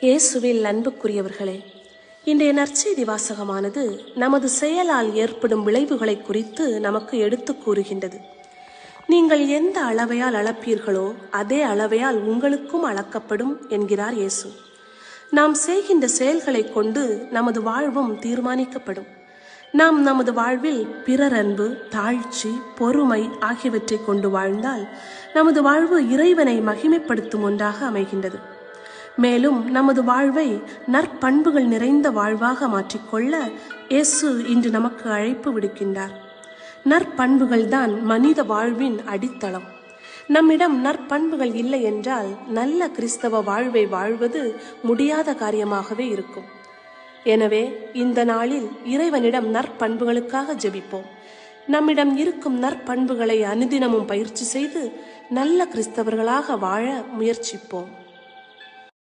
இயேசுவில் அன்புக்குரியவர்களே இன்றைய நற்செய்தி வாசகமானது நமது செயலால் ஏற்படும் விளைவுகளை குறித்து நமக்கு எடுத்துக் கூறுகின்றது. நீங்கள் எந்த அளவையால் அளப்பீர்களோ அதே அளவையால் உங்களுக்கும் அளக்கப்படும் என்கிறார் இயேசு. நாம் செய்கின்ற செயல்களைக் கொண்டு நமது வாழ்வும் தீர்மானிக்கப்படும். நாம் நமது வாழ்வில் பிறர் அன்பு தாழ்ச்சி பொறுமை ஆகியவற்றை கொண்டு வாழ்ந்தால் நமது வாழ்வு இறைவனை மகிமைப்படுத்தும் ஒன்றாக அமைகின்றது. மேலும் நமது வாழ்வை நற்பண்புகள் நிறைந்த வாழ்வாக மாற்றிக்கொள்ள இயேசு இன்று நமக்கு அழைப்பு விடுக்கின்றார். நற்பண்புகள் தான் மனித வாழ்வின் அடித்தளம். நம்மிடம் நற்பண்புகள் இல்லை என்றால் நல்ல கிறிஸ்தவ வாழ்வை வாழ்வது முடியாத காரியமாகவே இருக்கும். எனவே இந்த நாளில் இறைவனிடம் நற்பண்புகளுக்காக ஜெபிப்போம். நம்மிடம் இருக்கும் நற்பண்புகளை அனுதினமும் பயிற்சி செய்து நல்ல கிறிஸ்தவர்களாக வாழ முயற்சிப்போம்.